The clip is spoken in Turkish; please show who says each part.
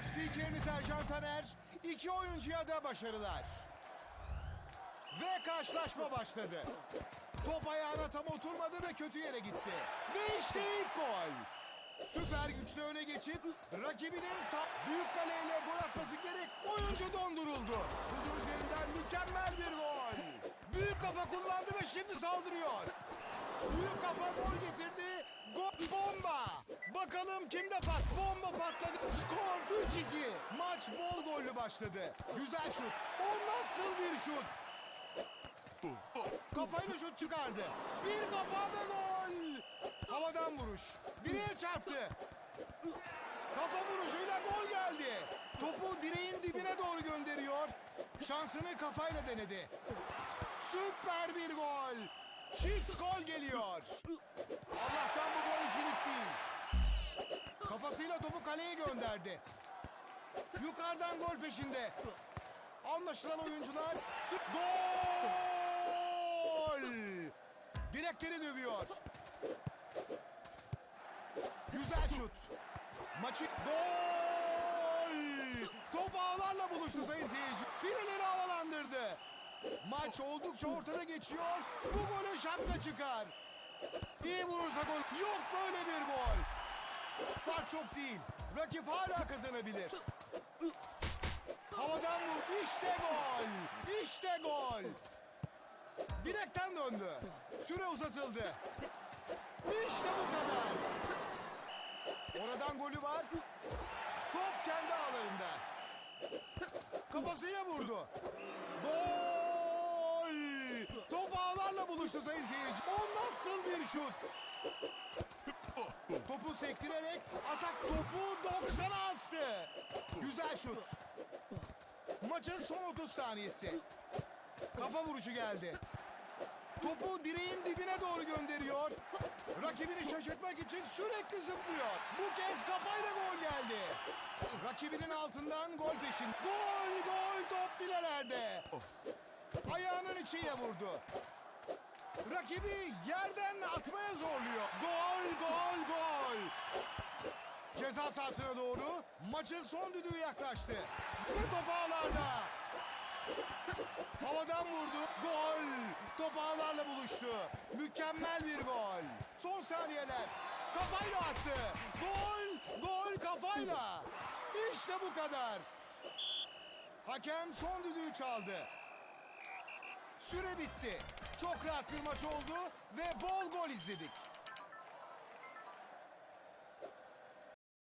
Speaker 1: Spikeriniz Ercan Taner, iki oyuncuya da başarılar. Ve karşılaşma başladı. Top ayağına tam oturmadı ve kötü yere gitti. Ve işte ilk gol. Süper güçle öne geçip rakibinin sağ büyük kaleyle gol atması gerek. Oyuncu donduruldu. Huzur üzerinden mükemmel bir gol. Büyük kafa kullandı ve şimdi saldırıyor. Büyük kafa gol getirdi. Gol bomba. Bakalım kimde pat? Bomba patladı. Skor 3-2. Maç bol gollü başladı. Güzel şut. O nasıl bir şut? Kafayla şut çıkardı. Bir kafa ve gol. Havadan vuruş. Direğe çarptı. Kafa vuruşuyla gol geldi. Topu direğin dibine doğru gönderiyor. Şansını kafayla denedi. Süper bir gol. Çift gol geliyor. Allah'tan bu gol ikilik değil. Kafasıyla topu kaleye gönderdi. Yukarıdan gol peşinde. Anlaşılan oyuncular gol! Direkleri dövüyor. Güzel şut. Maçı gol! Top ağlarla buluştu sayın seyirci. Fileleri havalandırdı. Maç oldukça ortada geçiyor. Bu gole şapka çıkar. İyi vurursa gol. Yok böyle bir gol. Fark çok değil. Rakip hala kazanabilir. Havadan vur. İşte gol. İşte gol. Direkten döndü. Süre uzatıldı. İşte bu kadar. Oradan golü var. Top kendi ağlarında. Kafasıyla vurdu. Gol! Top ağlarla buluştu sayın seyirci. O nasıl bir şut? Topu sektirerek atak topu 90'a astı. Güzel şut. Maçın son 30 saniyesi. Kafa vuruşu geldi. Topu direğin dibine doğru gönderiyor. Rakibini şaşırtmak için sürekli zıplıyor. Bu kez kafayla gol geldi. Rakibinin altından gol peşin. Gol gol top filelerde. Ayağının içiyle vurdu. Rakibi yerden atmaya zorluyor. Gol gol gol. Ceza sahasına doğru maçın son düdüğü yaklaştı. Ve top ağlarda. Havadan vurdu. Gol. Top ağlarla buluştu. Mükemmel bir gol. Son saniyeler. Kafayla attı. Gol. Gol kafayla. İşte bu kadar. Hakem son düdüğü çaldı. Süre bitti. Çok rahat bir maç oldu ve bol gol izledik.